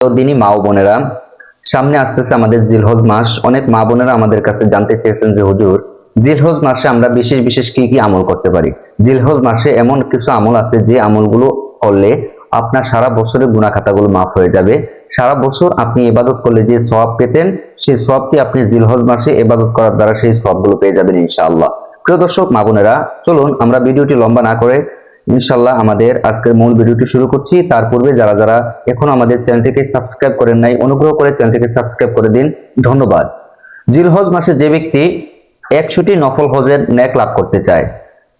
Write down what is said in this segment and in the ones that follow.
দিনই মা ও বোনেরা, সামনে আসতেছে আমাদের জিলহজ মাস। অনেক মা বোনেরা আমাদের কাছে জানতে চেয়েছেন যে, হুজুর, জিলহজ মাসে আমরা বিশেষ বিশেষ কি কি আমল করতে পারি? জিলহজ মাসে এমন কিছু আমল আছে যে আমলগুলো করলে আপনার সারা বছরের গুণা খাতাগুলো মাফ হয়ে যাবে। সারা বছর আপনি ইবাদত করলে যে সব পেতেন, সেই সবটি আপনি জিলহজ মাসে ইবাদত করার দ্বারা সেই সবগুলো পেয়ে যাবেন ইনশাআল্লাহ। প্রিয় দর্শক, মা বোনেরা, চলুন আমরা ভিডিওটি লম্বা না করে ইনশাল্লাহ আমাদের আজকের মূল ভিডিওটি শুরু করছি। তার পূর্বে যারা যারা এখনও আমাদের চ্যানেলটিকে সাবস্ক্রাইব করেন নাই, অনুগ্রহ করে চ্যানেলটিকে সাবস্ক্রাইব করে দিন। ধন্যবাদ। জিলহজ মাসে যে ব্যক্তি একশোটি নফল হজের ন্যাক লাভ করতে চায়,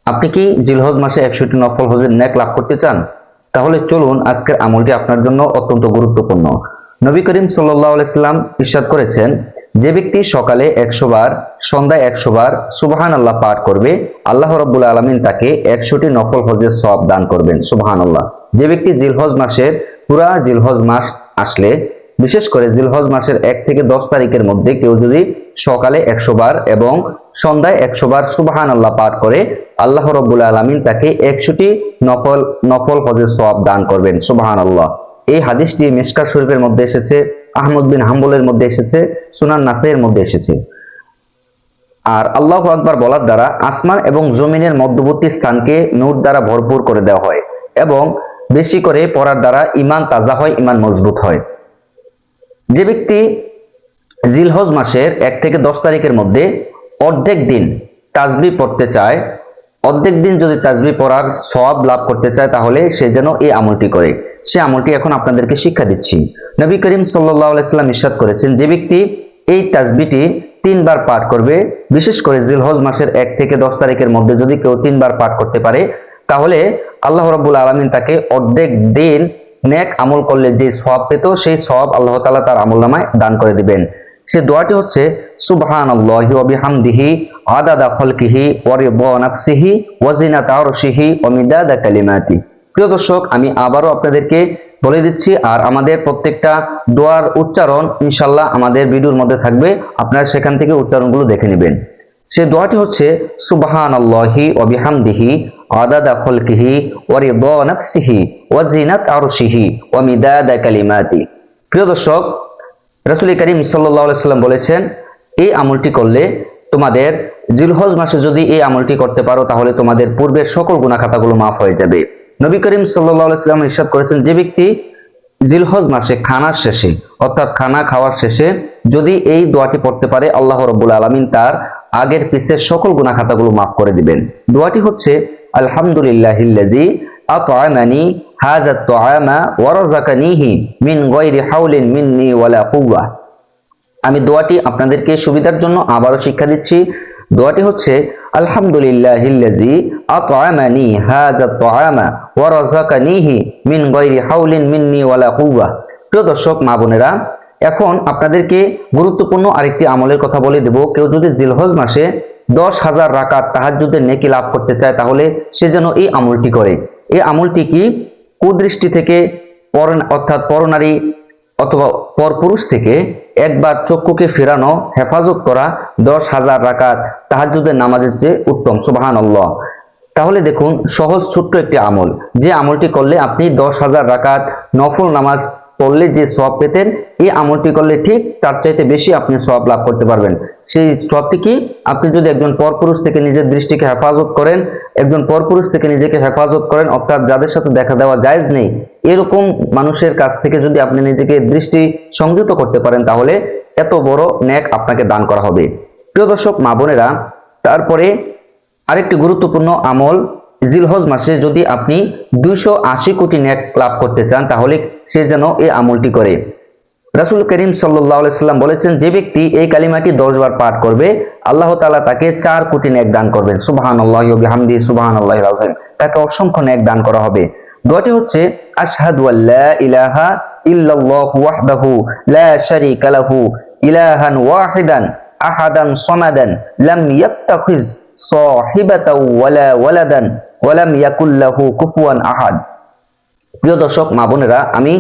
আপনি কি জিলহজ মাসে একশোটি নফল হজের ন্যাক লাভ করতে চান? তাহলে চলুন আজকের আমলটি আপনার জন্য অত্যন্ত গুরুত্বপূর্ণ। নবী করিম সাল্লাহ আলাইসাল্লাম ইরশাদ করেছেন যে ব্যক্তি সকালে একশো বার, সন্ধ্যায় একশো বার সুবাহান আল্লাহ পাঠ করবে, আল্লাহ রব্বুল আলমিন তাকে একশোটি নফল হজের সব দান করবেন সুবাহান আল্লাহ যে ব্যক্তি জিলহজ মাসের, পুরা জিলহজ মাস আসলে, বিশেষ করে জিলহজ মাসের এক থেকে দশ তারিখের মধ্যে কেউ যদি সকালে একশো বার এবং সন্ধ্যায় একশো বার সুবাহান আল্লাহ পাঠ করে, আল্লাহ রব্বুল আলমিন তাকে একশোটি নফল নফল হজের সব দান করবেন সুবাহান আল্লাহ এই হাদিসটি মিসকা শরীফের মধ্যে এসেছে। আহমদ বিন হাম্বলের মধ্যে এসেছে, সুনান নাসাইয়ের মধ্যে এসেছে। আর আল্লাহ আকবার বলার দ্বারা আসমান এবং জমিনের মধ্যবর্তী স্থানকে নূর দ্বারা ভরপুর করে দেওয়া হয় এবং বেশি করে পড়ার দ্বারা ইমান তাজা হয় ইমান মজবুত হয়। যে ব্যক্তি জিলহজ মাসের এক থেকে দশ তারিখের মধ্যে অর্ধেক দিন তাজবি পড়তে চায় অর্ধেক দিন যদি তাজবি পড়ার সব লাভ করতে চায়, তাহলে সে যেন এই আমলটি করে। সে আমলটি এখন আপনাদেরকে শিক্ষা দিচ্ছি। নবী করিম সাল্লাম ইস্বাদ করেছেন যে ব্যক্তি এই তাজবিটি তিনবার পাঠ করবে, বিশেষ করে জিলহজ মাসের এক থেকে দশ তারিখের মধ্যে যদি কেউ তিনবার পাঠ করতে পারে, তাহলে আল্লাহ রব্বুল আলমিন তাকে অর্ধেক দিন নেক আমল করলে যে সব পেত, সেই সব আল্লাহ তালা তার আমল নামায় দান করে দিবেন। সে দোয়াটি হচ্ছে সুবহান আদাদা কালিমাতি। প্রিয় দর্শক, আমি আবারও আপনাদেরকে বলে দিচ্ছি, আর আমাদের প্রত্যেকটা দোয়ার উচ্চারণ ইনশাল্লাহ আমাদের ভিডিওর মধ্যে থাকবে, আপনারা সেখান থেকে উচ্চারণগুলো দেখে নেবেন। সে দোয়াটি হচ্ছে সুবহান আল্লাহি ওবিহামদিহি আদাদা খলকিহি ওয়ারিদা নাফসিহি ওয়াজিনাত আরশিহি ওয়া মিদাদা কালিমাতি। প্রিয় দর্শক রাসূল করিম সাল্লাম বলেছেন, এই আমলটি করলে তোমাদের জিলহজ মাসে যদি এই আমলটি করতে পারো, তাহলে তোমাদের পূর্বের সকল গুনাহ খাতাগুলো মাফ হয়ে যাবে। নবী করিম সাল্লাম ইরশাদ করেছেন, যে ব্যক্তি জিলহজ মাসে খানার শেষে, অর্থাৎ খানা খাওয়ার শেষে যদি এই দোয়াটি পড়তে পারে, আল্লাহ রব্বুল আলামিন তার আগের পিছের সকল গুনাহ খাতাগুলো মাফ করে দিবেন। দোয়াটি হচ্ছে, আলহামদুলিল্লাহিল্লাযী আত'আমানি হাযা আত-তুআমা ওয়া রাযাকানিহি মিন গায়রি হাওলিন মিন্নি ওয়ালা কুওয়া। আমি দোয়াটি আপনাদেরকে সুবিধার জন্য আবারও শিক্ষা দিচ্ছি। দোয়াটি হচ্ছে, আলহামদুলিল্লাহিল্লাযী আত'আমানি হাযা আত-তুআমা ওয়া রাযাকানিহি মিন গায়রি হাওলিন মিন্নি ওয়ালা কুওয়া। প্রিয় দর্শক, মা বোনেরা, এখন আপনাদেরকে গুরুত্বপূর্ণ আরেকটি আমলের কথা বলে দেব। কেউ যদি জিলহজ মাসে দশ হাজার রাকাত তাহাজ্জুদের নেকি লাভ করতে চায়, তাহলে সে যেন এই আমলটি করে। এই আমলটি কি? কুদৃষ্টি থেকে পর অর্থাৎ পরনারী অথবা পরপুরুষ থেকে একবার চক্ষুকে ফেরানো, হেফাজত করা দশ হাজার রাকাত তাহাজুদের নামাজের চেয়ে উত্তম সুবাহান আল্লাহ তাহলে দেখুন, সহজ, ছোট্ট একটি আমল। যে আমলটি করলে আপনি দশ হাজার রাকাত নফল নামাজ পড়লে যে সব পেতেন, এই আমলটি করলে ঠিক তার চাইতে বেশি আপনি সব লাভ করতে পারবেন। সেই সবটি কি? আপনি যদি একজন পরপুরুষ থেকে নিজের দৃষ্টিকে হেফাজত করেন, একজন পরপুরুষ থেকে নিজেকে হেফাজত করেন, অর্থাৎ যাদের সাথে দেখা দেওয়া জায়জ নেই, এরকম মানুষের কাছ থেকে যদি আপনি নিজেকে দৃষ্টি সংযুক্ত করতে পারেন, তাহলে এত বড় ন্যাক আপনাকে দান করা হবে। প্রিয় দর্শক, মা বোনেরা, তারপরে আরেকটি গুরুত্বপূর্ণ আমল জিলহজ মাসে যদি আপনি দুইশো আশি কোটি ন্যাক লাভ করতে চান, তাহলে সে যেন এই আমলটি করে। রাসুল করিম সাল্লাম বলেছেন, যে ব্যক্তি এই কালিমাটি দশ বার পাঠ করবে, আল্লাহ তালা তাকে চার কোটি ন্যাক দান করবেন। সুবাহান আল্লাহ হামদি সুবাহান আল্লাহ রাজেন তাকে অসংখ্য ন্যাক দান করা হবে। দোয়াটি হচ্ছে, আশহাদু আল্লা ইলাহা ইল্লাল্লাহু ওয়াহদাহু লা শারীকা লাহু ইলাহান ওয়াহিদান আহাদান সামাদান লাম ইয়াত্তাখিজ সাহিবাতাও ওয়ালা ওয়ালাদান। ওয়ালাম ইয়াকুল্লাহু কুফুয়ান আহাদ। প্রিয় দর্শক, মা বোনেরা, আমি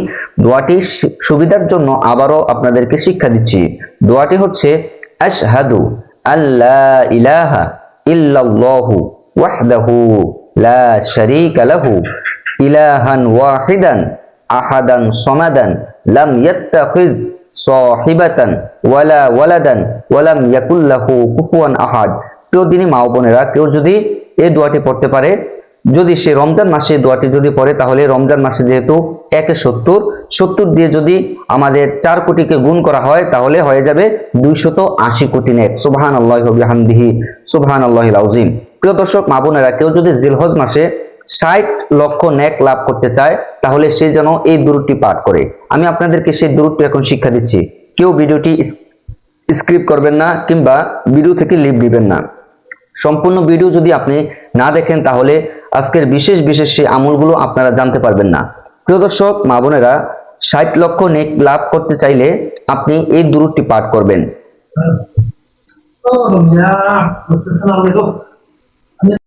দোয়াটি সুবিধার জন্য আবারও আপনাদেরকে শিক্ষা দিচ্ছি। দোয়াটি হচ্ছে, আশহাদু আল্লাহ ইলাহা ইল্লাল্লাহু ওয়াহদাহু লা শারীকা লাহু ইলাহান ওয়াহিদান আহাদান সমাদান লাম ইয়াত্তাখিজ সাহিবাতান ওয়ালা ওয়ালাদান ওয়ালাম ইয়াকুল লাহু কুফুয়ান আহাদ। প্রিয় দিনী মা বোনেরা, কেউ যদি এই দোয়াটি পড়তে পারে। যদি সে রমজান মাসে দোয়াটি যদি পড়ে, তাহলে রমজান মাসে যেহেতু একে সত্তর সত্তর দিয়ে যদি আমাদের চার কোটিকে গুণ করা হয়, তাহলে হয়ে যাবে দুইশত আশি কোটি নেক। সুবহান আল্লাহ বিহামদিহি। সুবহান আল্লাহ প্রিয় দর্শক, মা বোনেরা, কেউ যদি জিলহজ মাসে ষাট লক্ষ নেক লাভ করতে চায়, তাহলে সে যেন এই দূরটি পাঠ করে। আমি আপনাদেরকে সেই দূরটি এখন শিক্ষা দিচ্ছি। কেউ ভিডিওটি স্ক্রিপ্ট করবেন না কিংবা ভিডিও থেকে লিভ দিবেন না। সম্পূর্ণ ভিডিও যদি আপনি না দেখেন, তাহলে আজকের বিশেষ বিশেষ সেই আমলগুলো আপনারা জানতে পারবেন না প্রিয় দর্শক, মা বোনেরা, ষাট লক্ষ নেক লাভ করতে চাইলে আপনি এই দূরটি পাঠ করবেন. Assalamualaikum.